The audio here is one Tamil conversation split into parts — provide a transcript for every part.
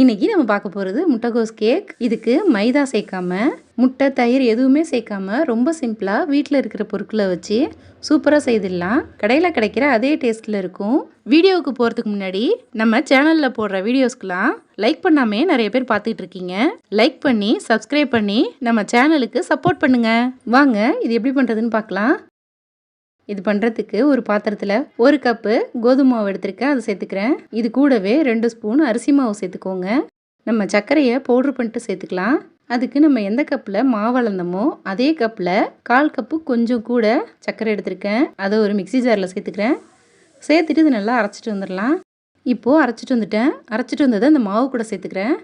இன்னைக்கு நம்ம பார்க்க போகிறது முட்டைகோஸ் கேக் இதுக்கு மைதா சேர்க்காம முட்டை தயிர் எதுவுமே சேர்க்காம ரொம்ப சிம்பிளாக வீட்டில் இருக்கிற பொருட்களை வச்சு சூப்பராக செய்திடலாம். கடையில் கிடைக்கிற அதே டேஸ்ட்டில் இருக்கும். வீடியோவுக்கு போகிறதுக்கு முன்னாடி நம்ம சேனலில் போடுற வீடியோஸ்க்கெலாம் லைக் பண்ணாமே நிறைய பேர் பார்த்துட்டு இருக்கீங்க. லைக் பண்ணி சப்ஸ்கிரைப் பண்ணி நம்ம சேனலுக்கு சப்போர்ட் பண்ணுங்கள் வாங்க இது எப்படி பண்ணுறதுன்னு பார்க்கலாம். இது பண்ணுறதுக்கு ஒரு பாத்திரத்தில் ஒரு கப்பு கோதுமை மாவு எடுத்திருக்கேன். அதை சேர்த்துக்கிறேன். இது கூடவே ரெண்டு ஸ்பூன் அரிசி மாவு சேர்த்துக்கோங்க. நம்ம சர்க்கரையை பவுட்ரு பண்ணிட்டு சேர்த்துக்கலாம். அதுக்கு நம்ம எந்த கப்பில் மாவு அளந்தமோ அதே கப்பில் கால் கப்பு கொஞ்சம் கூட சர்க்கரை எடுத்திருக்கேன். அதை ஒரு மிக்சி ஜாரில் சேர்த்துக்கிறேன். சேர்த்துட்டு இது நல்லா அரைச்சிட்டு வந்துடலாம் இப்போது அரைச்சிட்டு வந்துட்டேன். அரைச்சிட்டு வந்ததை அந்த மாவு கூட சேர்த்துக்கிறேன்.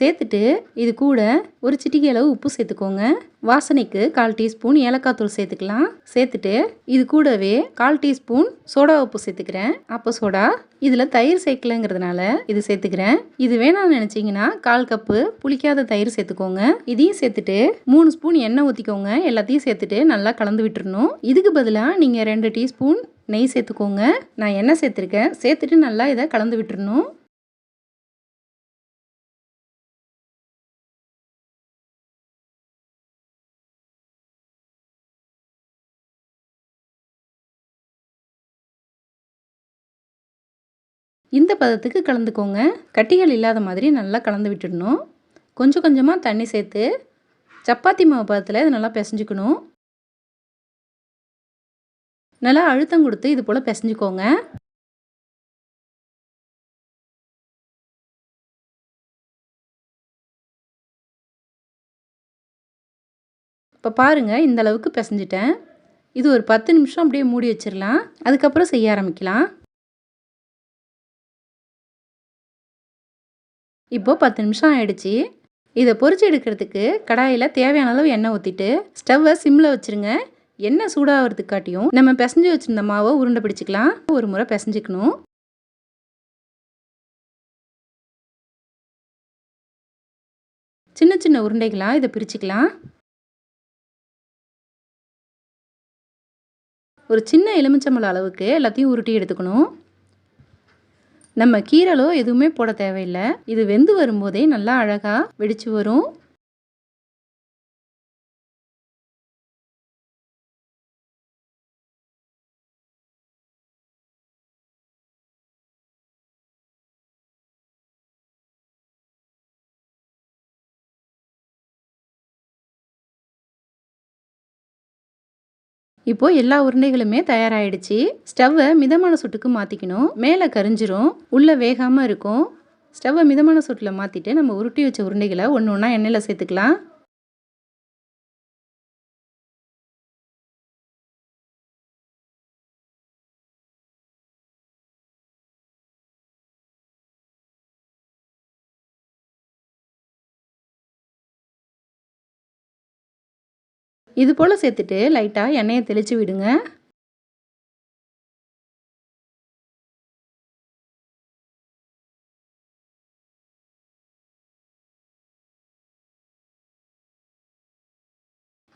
சேர்த்துட்டு இது கூட ஒரு சிட்டிகை அளவு உப்பு சேர்த்துக்கோங்க. வாசனைக்கு கால் டீஸ்பூன் ஏலக்காய் தூள் சேர்த்துக்கலாம். சேர்த்துட்டு இது கூடவே கால் டீஸ்பூன் சோடா உப்பு சேர்த்துக்கிறேன். அப்போ சோடா இதில் தயிர் சேர்க்கலங்கிறதுனால இது சேர்த்துக்கிறேன். இது வேணாம்னு நினச்சிங்கன்னா கால் கப்பு புளிக்காத தயிர் சேர்த்துக்கோங்க. இதையும் சேர்த்துட்டு மூணு ஸ்பூன் எண்ணெய் ஊற்றிக்கோங்க எல்லாத்தையும் சேர்த்துட்டு நல்லா கலந்து விட்டுறணும். இதுக்கு பதிலாக நீங்கள் ரெண்டு டீஸ்பூன் நெய் சேர்த்துக்கோங்க. நான் எண்ணெய் சேர்த்துருக்கேன்? சேர்த்துட்டு நல்லா இதை கலந்து விட்டுறணும். இந்த பதத்துக்கு கலந்துக்கோங்க. கட்டிகள் இல்லாத மாதிரி நல்லா கலந்து விட்டுடணும். கொஞ்சம் கொஞ்சமாக தண்ணி சேர்த்து சப்பாத்தி மாவு பதத்தில் இது நல்லா பிசைஞ்சுக்கணும். நல்லா அழுத்தம் கொடுத்து இது போல் பிசைஞ்சுக்கோங்க. இப்போ பாருங்கள் இந்த அளவுக்கு பிசைஞ்சிட்டேன். இது ஒரு பத்து நிமிஷம் அப்படியே மூடி வச்சிடலாம் அதுக்கப்புறம் செய்ய ஆரம்பிக்கலாம். இப்போது பத்து நிமிஷம் ஆயிடுச்சு. இதை பொறிச்சு எடுக்கிறதுக்கு கடாயில் தேவையான அளவு எண்ணெய் ஊற்றிட்டு ஸ்டவ்வை சிம்மில் வச்சுருங்க. எண்ணெய் சூடாகிறதுக்கு காட்டியும் நம்ம பிசைஞ்சு வச்சுருந்த மாவை உருண்டை பிடிச்சிக்கலாம். ஒரு முறை பிசைஞ்சிக்கணும். சின்ன சின்ன உருண்டைகளாக இதை பிரிச்சுக்கலாம். ஒரு சின்ன எலுமிச்சம்பழம் அளவுக்கு எல்லாத்தையும் உருட்டி எடுத்துக்கணும். நம்ம கீரலோ எதுவுமே போட தேவையில்லை. இது வெந்து வரும்போதே நல்லா அழகாக வெடிச்சு வரும். இப்போ எல்லா உருண்டைகளுமே தயாராகிடுச்சு ஸ்டவ்வை மிதமான சுட்டுக்கு மாற்றிக்கணும் மேலே கரிஞ்சிரும். உள்ளே வேகாமல் இருக்கும். ஸ்டவ்வை மிதமான சுட்டில் மாற்றிட்டு நம்ம உருட்டி வச்ச உருண்டைகளை ஒன்று ஒன்றா எண்ணெயில் சேர்த்துக்கலாம். இது போல் சேர்த்துட்டு லைட்டாக எண்ணெயை தெளித்து விடுங்க.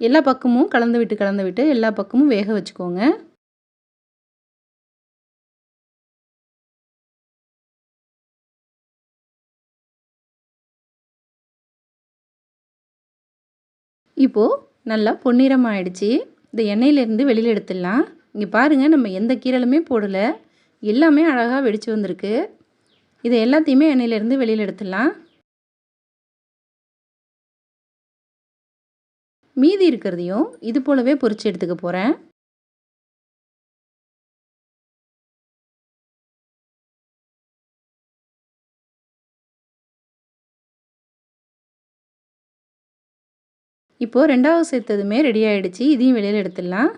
எல்லா பக்கமும் கலந்து விட்டு கலந்து விட்டு எல்லா பக்கமும் வேக வச்சுக்கோங்க. இப்போது நல்லா பொன்னிறம் ஆயிடுச்சு இந்த எண்ணெயிலேருந்து வெளியில் எடுத்துடலாம். இங்கே பாருங்கள் நம்ம எந்த கீரலுமே போடலை. எல்லாமே அழகாக வெடித்து வந்திருக்கு. இதை எல்லாத்தையுமே எண்ணெயிலேருந்து வெளியில் எடுத்துடலாம். மீதி இருக்கிறதையும் இது போலவே பொறிச்சு எடுத்துக்க போகிறேன் இப்போது ரெண்டாவது சேர்த்ததுமே ரெடி ஆகிடுச்சு இதையும் வெளியில் எடுத்துடலாம்.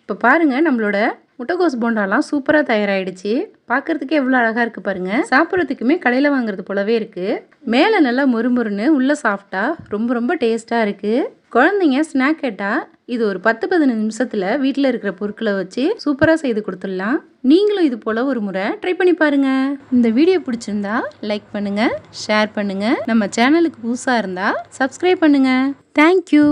இப்போ பாருங்கள் நம்மளோட முட்டைகோஸ் போண்டாலாம் சூப்பராக தயாராகிடுச்சு பார்க்குறதுக்கே எவ்வளோ அழகாக இருக்குது பாருங்கள் சாப்பிட்றதுக்குமே கடையில் வாங்குறது போலவே இருக்குது மேலே நல்லா மொறுமொறுன்னு உள்ளே சாஃப்டாக ரொம்ப ரொம்ப டேஸ்ட்டாக இருக்குது குழந்தைங்க ஸ்நாக் கேட்டால் இது ஒரு பத்து பதினஞ்சு நிமிஷத்தில் வீட்டில் இருக்கிற பொருட்களை வச்சு சூப்பராக செய்து கொடுத்துடலாம். நீங்களும் இது போல் ஒரு முறை ட்ரை பண்ணி பாருங்கள் இந்த வீடியோ பிடிச்சிருந்தா லைக் பண்ணுங்கள் ஷேர் பண்ணுங்கள் நம்ம சேனலுக்கு புதுசாக இருந்தால் சப்ஸ்கிரைப் பண்ணுங்கள் தேங்க்யூ